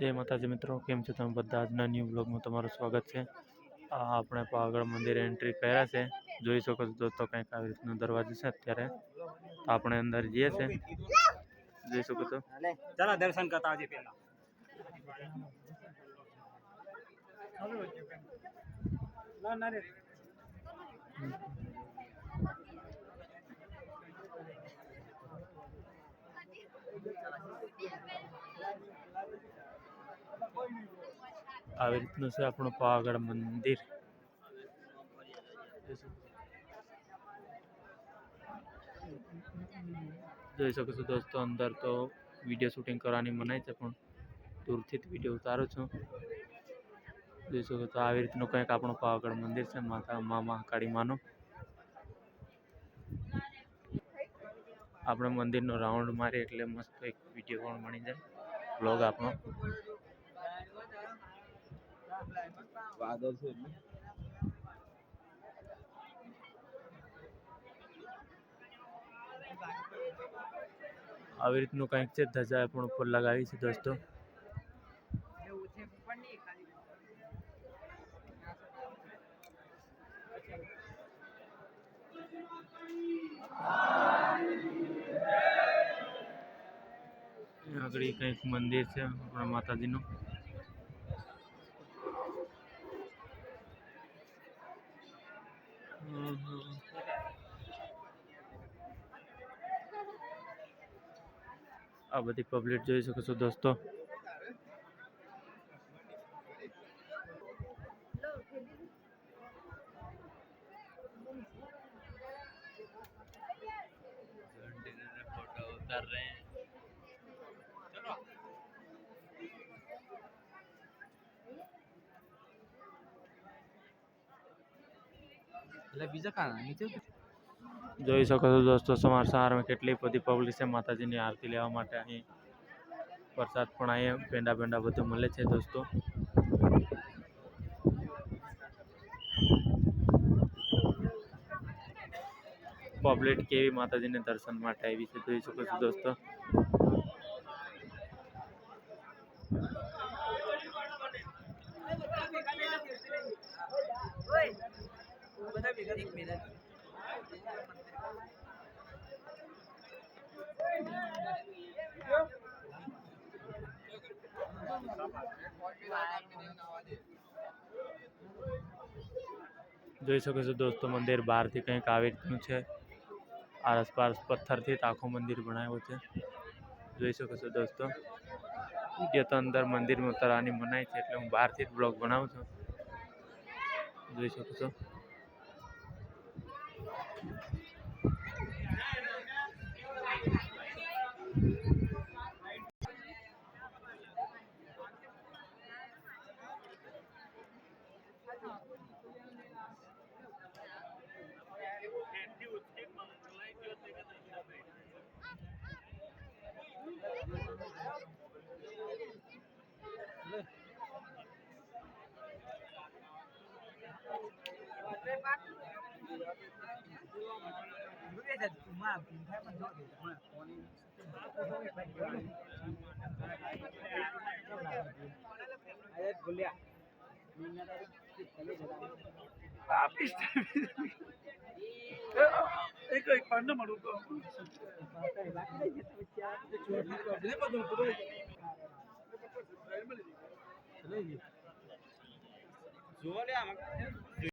જય માતાજી મિત્રો કેમ છો તમે બધા? આજના ન્યૂ બ્લોગમાં તમારું સ્વાગત છે. આ આપણે પાવાગઢ મંદિરે એન્ટ્રી કર્યા છે. જોઈ શકો છો દોસ્તો કંઈક આવી રીતનો દરવાજો છે અત્યારે. તો આપણે અંદર જઈએ છે. જોઈ શકો છો. ચાલો દર્શન કરતા આવજે પેલા આવી રીતનું છે આપણું પાવાગઢ મંદિર. જોઈ શકો છો દોસ્તો, અંદર તો વીડિયો શૂટિંગ કરવાની મનાય છે, પણ દૂરથી જ વીડિયો ઉતારું છું. જોઈ શકો છો આવી રીતનું કંઈક આપણું પાવાગઢ મંદિર છે, માતા, મા, મહાકાળી માનું. આપણે મંદિરનો રાઉન્ડ મારીએ એટલે મસ્ત એક વીડિયો પણ મળી જાય. બ્લોગ આપણો. વાદળ છે આવી રીતનું કંઈક છે? ધજા પણ ઉપર લગાવી છે દોસ્તો. આગળ કંઈક મંદિર છે આપણા માતાજીનું. આ બધી પબ્લિક જોઈ શકો છો દોસ્તો. એટલે બીજા કાં નીચે જોઈ શકો છો દોસ્તો સમાર સવારમાં કેટલી બધી પબ્લિક છે માતાજીની આરતી લેવા માટે. અહીં પ્રસાદ પણ અહીંયા પેંડા પેંડા બધું મળે છે દોસ્તો. પબ્લિક કેવી માતાજીને દર્શન માટે આવી છે, જોઈ શકો છો દોસ્તો. જોઈ શકો છો દોસ્તો, મંદિર બહારથી કંઈક આવી રીતનું છે. આસપાસ પથ્થરથી આખું મંદિર બનાવ્યું છે. જોઈ શકો છો દોસ્તો. વીડિયો તો અંદર મંદિરમાં ઉતારવાની મનાય છે, એટલે હું બહારથી જ બ્લોગ બનાવું છું. જોઈ શકો છો. એક એક પાંડ મળું તો જોવા લે